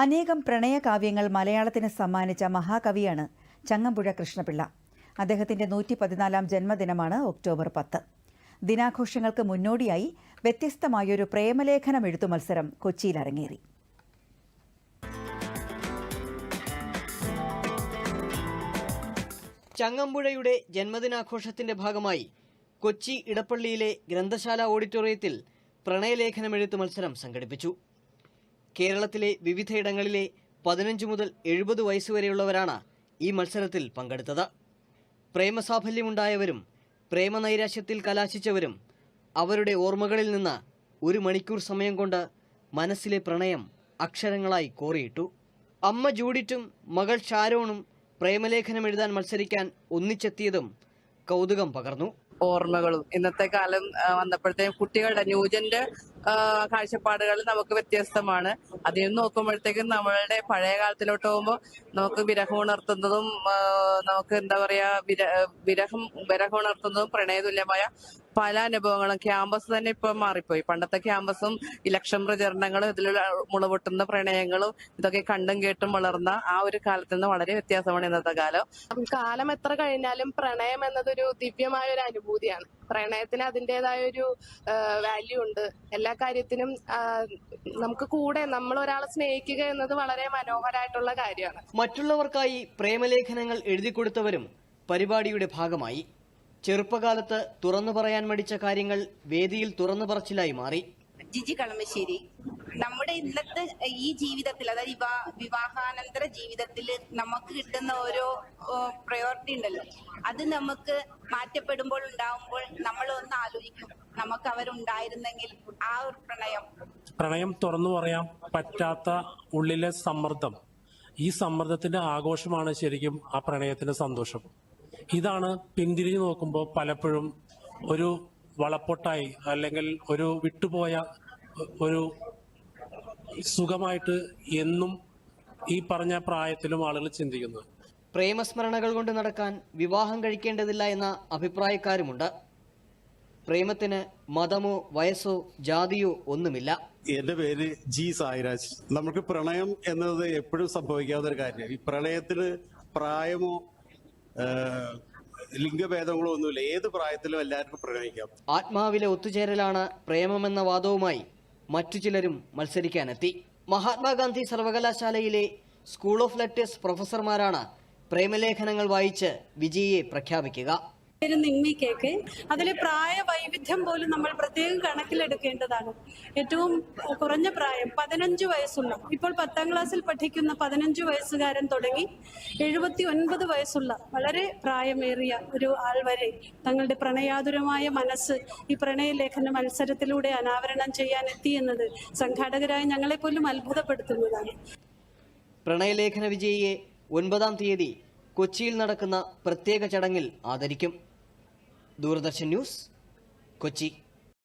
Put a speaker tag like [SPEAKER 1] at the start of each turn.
[SPEAKER 1] അനേകം പ്രണയകാവ്യങ്ങൾ മലയാളത്തിന് സമ്മാനിച്ച മഹാകവിയാണ് ചങ്ങമ്പുഴ കൃഷ്ണപിള്ള. അദ്ദേഹത്തിന്റെ നൂറ്റി പതിനാലാം ജന്മദിനമാണ് ഒക്ടോബർ പത്ത്. ദിനാഘോഷങ്ങൾക്ക് മുന്നോടിയായി വ്യത്യസ്തമായൊരു പ്രേമലേഖനം എഴുത്തു മത്സരം കൊച്ചിയിൽ അരങ്ങേറി.
[SPEAKER 2] ചങ്ങമ്പുഴയുടെ ജന്മദിനാഘോഷത്തിന്റെ ഭാഗമായി കൊച്ചി ഇടപ്പള്ളിയിലെ ഗ്രന്ഥശാല ഓഡിറ്റോറിയത്തിൽ പ്രണയലേഖനമെഴുത്ത് മത്സരം സംഘടിപ്പിച്ചു. കേരളത്തിലെ വിവിധയിടങ്ങളിലെ പതിനഞ്ച് മുതൽ എഴുപത് വയസ്സുവരെയുള്ളവരാണ് ഈ മത്സരത്തിൽ പങ്കെടുത്തത്. പ്രേമസാഫല്യമുണ്ടായവരും പ്രേമനൈരാശ്യത്തിൽ കലാശിച്ചവരും അവരുടെ ഓർമ്മകളിൽ നിന്ന് ഒരു മണിക്കൂർ സമയം കൊണ്ട് മനസ്സിലെ പ്രണയം അക്ഷരങ്ങളായി കോറിയിട്ടു. അമ്മ ജൂഡിറ്റും മകൾ ഷാരോണും പ്രേമലേഖനം എഴുതാൻ മത്സരിക്കാൻ ഒന്നിച്ചെത്തിയതും കൗതുകം പകർന്നു.
[SPEAKER 3] ഓർമ്മകളും. ഇന്നത്തെ കാലം വന്നപ്പോഴത്തേക്കും കുട്ടികളുടെ ന്യൂജന്റെ കാഴ്ചപ്പാടുകൾ നമുക്ക് വ്യത്യസ്തമാണ്. അതിൽ നിന്ന് നോക്കുമ്പോഴത്തേക്കും നമ്മളുടെ പഴയ കാലത്തിലോട്ട് പോകുമ്പോൾ നമുക്ക് വിരഹം ഉണർത്തുന്നതും നമുക്ക് എന്താ പറയാ വിര- വിരഹം വിരഹം ഉണർത്തുന്നതും പ്രണയതുല്യമായ പല അനുഭവങ്ങളും. ക്യാമ്പസ് തന്നെ ഇപ്പൊ മാറിപ്പോയി. പണ്ടത്തെ ക്യാമ്പസും ഇലക്ഷൻ പ്രചരണങ്ങളും ഇതിലുള്ള മുളപൊട്ടുന്ന പ്രണയങ്ങളും ഇതൊക്കെ കണ്ടും കേട്ടും വളർന്ന ആ ഒരു കാലത്ത് നിന്ന് വളരെ വ്യത്യാസമാണ് ഇന്നത്തെ കാലം.
[SPEAKER 4] കാലം എത്ര കഴിഞ്ഞാലും പ്രണയം എന്നതൊരു ദിവ്യമായ ഒരു അനുഭൂതിയാണ്. പ്രണയത്തിന് അതിന്റെതായ ഒരു വാല്യൂ ഉണ്ട്. എല്ലാ കാര്യത്തിനും നമുക്ക് കൂടെ നമ്മൾ ഒരാളെ സ്നേഹിക്കുക എന്നത് വളരെ മനോഹരമായിട്ടുള്ള കാര്യമാണ്.
[SPEAKER 2] മറ്റുള്ളവർക്കായി പ്രേമലേഖനങ്ങൾ എഴുതി കൊടുത്തവരും പരിപാടിയുടെ ഭാഗമായി. ചെറുപ്പകാലത്ത് തുറന്നു പറയാൻ മടിച്ച കാര്യങ്ങൾ വേദിയിൽ തുറന്നു പറച്ചിലായി മാറി.
[SPEAKER 5] ജിജി കളമശ്ശേരി. നമ്മുടെ ഇന്നത്തെ ഈ ജീവിതത്തിൽ അതായത് വിവാ വിവാഹാനന്തര ജീവിതത്തിൽ നമുക്ക് കിട്ടുന്ന ഓരോ പ്രയോറിറ്റി ഉണ്ടല്ലോ. അത് നമുക്ക് മാറ്റപ്പെടുമ്പോൾ ഉണ്ടാവുമ്പോൾ നമ്മൾ ഒന്ന് ആലോചിക്കും. നമുക്ക് അവരുണ്ടായിരുന്നെങ്കിൽ ആ ഒരു പ്രണയം.
[SPEAKER 6] പ്രണയം തുറന്നു പറയാൻ പറ്റാത്ത ഉള്ളിലെ സമ്മർദ്ദം. ഈ സമ്മർദ്ദത്തിന്റെ ആഘോഷമാണ് ശരിക്കും ആ പ്രണയത്തിന്റെ സന്തോഷം. ഇതാണ് പിന്തിരിഞ്ഞു നോക്കുമ്പോൾ പലപ്പോഴും ഒരു വളപ്പൊട്ടായി അല്ലെങ്കിൽ ഒരു വിട്ടുപോയ ഒരു സുഖമായിട്ട് എന്നും ഈ പറഞ്ഞ പ്രായത്തിലും ആളുകൾ ചിന്തിക്കുന്നത്
[SPEAKER 2] പ്രേമസ്മരണകൾ കൊണ്ട് നടക്കാൻ വിവാഹം കഴിക്കേണ്ടതില്ല എന്ന അഭിപ്രായക്കാരുമുണ്ട്. പ്രേമത്തിന് മതമോ വയസ്സോ ജാതിയോ ഒന്നുമില്ല.
[SPEAKER 7] എന്റെ പേര് ജി സായിരാജ്. നമുക്ക് പ്രണയം എന്നത് എപ്പോഴും സംഭവിക്കാവുന്ന ഒരു കാര്യമാണ്. ഈ പ്രണയത്തിന് പ്രായമോ ലിംഗഭേദങ്ങളോ ഒന്നുമില്ല. ഏത് പ്രായത്തിലും എല്ലാവർക്കും പ്രണയിക്കാം.
[SPEAKER 2] ആത്മാവിലെ ഒത്തുചേരലാണ് പ്രേമമെന്ന വാദവുമായി മറ്റു ചിലരും മത്സരിക്കാനെത്തി. മഹാത്മാഗാന്ധി സർവകലാശാലയിലെ സ്കൂൾ ഓഫ് ലെറ്റേഴ്സ് പ്രൊഫസർമാരാണ് പ്രേമലേഖനങ്ങൾ വായിച്ച് വിജയിയെ പ്രഖ്യാപിക്കുക.
[SPEAKER 8] പേര് നിമ്മി കേക്ക് അതിലെ പ്രായ വൈവിധ്യം പോലും നമ്മൾ പ്രത്യേകം കണക്കിലെടുക്കേണ്ടതാണ്. ഏറ്റവും കുറഞ്ഞ പ്രായം പതിനഞ്ച് വയസ്സുള്ള ഇപ്പോൾ പത്താം ക്ലാസ്സിൽ പഠിക്കുന്ന പതിനഞ്ച് വയസ്സുകാരൻ തുടങ്ങി എഴുപത്തി ഒൻപത് വയസ്സുള്ള വളരെ പ്രായമേറിയ ഒരു ആൾ വരെ തങ്ങളുടെ പ്രണയാതുരമായ മനസ്സ് ഈ പ്രണയലേഖന മത്സരത്തിലൂടെ അനാവരണം ചെയ്യാൻ എത്തി എന്നത് സംഘാടകരായ ഞങ്ങളെപ്പോലും അത്ഭുതപ്പെടുത്തുന്നതാണ്.
[SPEAKER 2] പ്രണയലേഖന വിജയിയെ ഒൻപതാം തീയതി കൊച്ചിയിൽ നടക്കുന്ന പ്രത്യേക ചടങ്ങിൽ ആദരിക്കും. ദൂരദർശൻ ന്യൂസ് കൊച്ചി.